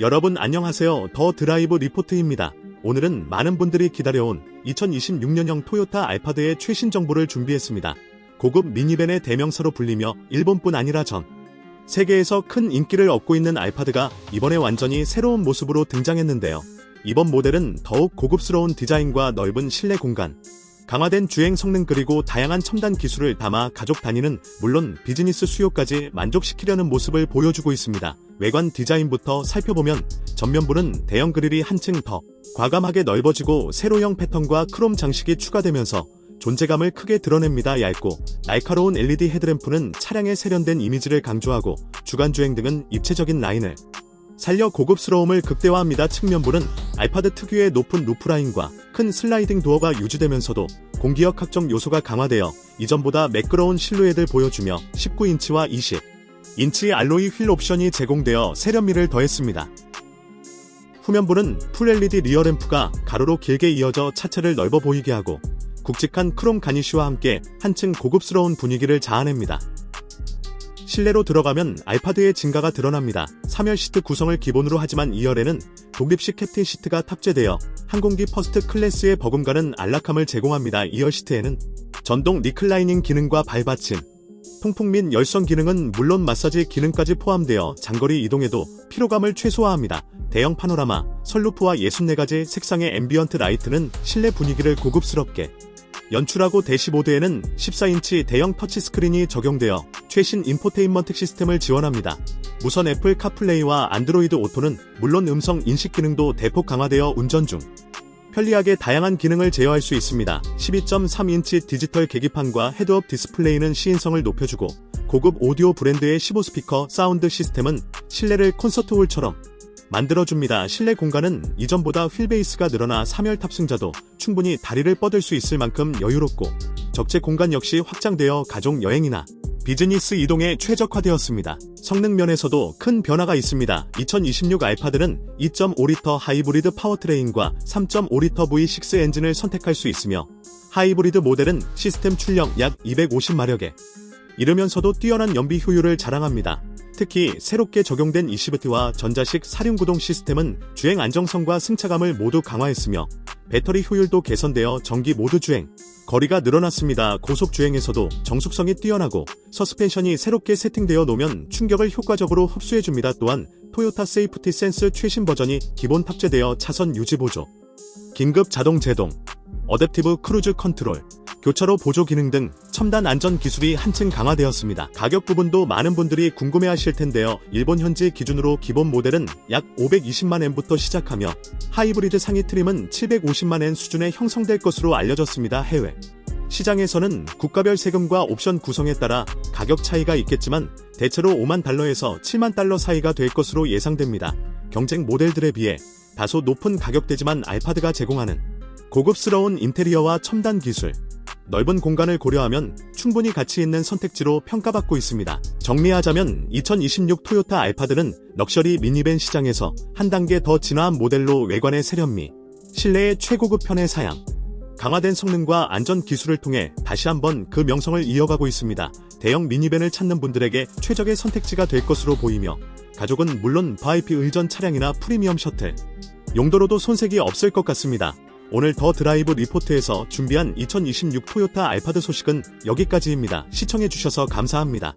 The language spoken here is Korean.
여러분 안녕하세요. 더 드라이브 리포트입니다. 오늘은 많은 분들이 기다려온 2026년형 토요타 알파드의 최신 정보를 준비했습니다. 고급 미니밴의 대명사로 불리며 일본뿐 아니라 전 세계에서 큰 인기를 얻고 있는 알파드가 이번에 완전히 새로운 모습으로 등장했는데요. 이번 모델은 더욱 고급스러운 디자인과 넓은 실내 공간, 강화된 주행 성능 그리고 다양한 첨단 기술을 담아 가족 단위는 물론 비즈니스 수요까지 만족시키려는 모습을 보여주고 있습니다. 외관 디자인부터 살펴보면 전면부는 대형 그릴이 한층 더 과감하게 넓어지고 세로형 패턴과 크롬 장식이 추가되면서 존재감을 크게 드러냅니다. 얇고 날카로운 LED 헤드램프는 차량의 세련된 이미지를 강조하고 주간 주행 등은 입체적인 라인을 살려 고급스러움을 극대화합니다. 측면부는 알파드 특유의 높은 루프라인과 큰 슬라이딩 도어가 유지되면서도 공기역 확정 요소가 강화되어 이전보다 매끄러운 실루엣을 보여주며 19인치와 20 인치 알로이 휠 옵션이 제공되어 세련미를 더했습니다. 후면부는 풀 LED 리어 램프가 가로로 길게 이어져 차체를 넓어 보이게 하고 굵직한 크롬 가니쉬와 함께 한층 고급스러운 분위기를 자아냅니다. 실내로 들어가면 알파드의 진가가 드러납니다. 3열 시트 구성을 기본으로 하지만 2열에는 독립식 캡틴 시트가 탑재되어 항공기 퍼스트 클래스의 버금가는 안락함을 제공합니다. 2열 시트에는 전동 리클라이닝 기능과 발받침, 통풍 및 열선 기능은 물론 마사지 기능까지 포함되어 장거리 이동에도 피로감을 최소화합니다. 대형 파노라마, 선루프와 64가지 색상의 앰비언트 라이트는 실내 분위기를 고급스럽게 연출하고 대시보드에는 14인치 대형 터치스크린이 적용되어 최신 인포테인먼트 시스템을 지원합니다. 무선 애플 카플레이와 안드로이드 오토는 물론 음성 인식 기능도 대폭 강화되어 운전 중 편리하게 다양한 기능을 제어할 수 있습니다. 12.3인치 디지털 계기판과 헤드업 디스플레이는 시인성을 높여주고 고급 오디오 브랜드의 15스피커 사운드 시스템은 실내를 콘서트홀처럼 만들어줍니다. 실내 공간은 이전보다 휠베이스가 늘어나 3열 탑승자도 충분히 다리를 뻗을 수 있을 만큼 여유롭고 적재 공간 역시 확장되어 가족 여행이나 비즈니스 이동에 최적화되었습니다. 성능 면에서도 큰 변화가 있습니다. 2026 알파드는 2.5리터 하이브리드 파워트레인과 3.5리터 V6 엔진을 선택할 수 있으며 하이브리드 모델은 시스템 출력 약 250마력에 이르면서도 뛰어난 연비 효율을 자랑합니다. 특히 새롭게 적용된 이시브트와 전자식 사륜구동 시스템은 주행 안정성과 승차감을 모두 강화했으며 배터리 효율도 개선되어 전기 모드 주행, 거리가 늘어났습니다. 고속 주행에서도 정숙성이 뛰어나고 서스펜션이 새롭게 세팅되어 놓으면 충격을 효과적으로 흡수해줍니다. 또한 토요타 세이프티 센스 최신 버전이 기본 탑재되어 차선 유지 보조, 긴급 자동 제동, 어댑티브 크루즈 컨트롤, 교차로 보조 기능 등 첨단 안전 기술이 한층 강화되었습니다. 가격 부분도 많은 분들이 궁금해하실 텐데요. 일본 현지 기준으로 기본 모델은 약 520만 엔부터 시작하며 하이브리드 상위 트림은 750만 엔 수준에 형성될 것으로 알려졌습니다. 해외 시장에서는 국가별 세금과 옵션 구성에 따라 가격 차이가 있겠지만 대체로 5만 달러에서 7만 달러 사이가 될 것으로 예상됩니다. 경쟁 모델들에 비해 다소 높은 가격대지만 알파드가 제공하는 고급스러운 인테리어와 첨단 기술, 넓은 공간을 고려하면 충분히 가치 있는 선택지로 평가받고 있습니다. 정리하자면 2026 토요타 알파드는 럭셔리 미니밴 시장에서 한 단계 더 진화한 모델로 외관의 세련미, 실내의 최고급 편의 사양, 강화된 성능과 안전 기술을 통해 다시 한번 그 명성을 이어가고 있습니다. 대형 미니밴을 찾는 분들에게 최적의 선택지가 될 것으로 보이며 가족은 물론 VIP 의전 차량이나 프리미엄 셔틀, 용도로도 손색이 없을 것 같습니다. 오늘 더 드라이브 리포트에서 준비한 2026 토요타 알파드 소식은 여기까지입니다. 시청해주셔서 감사합니다.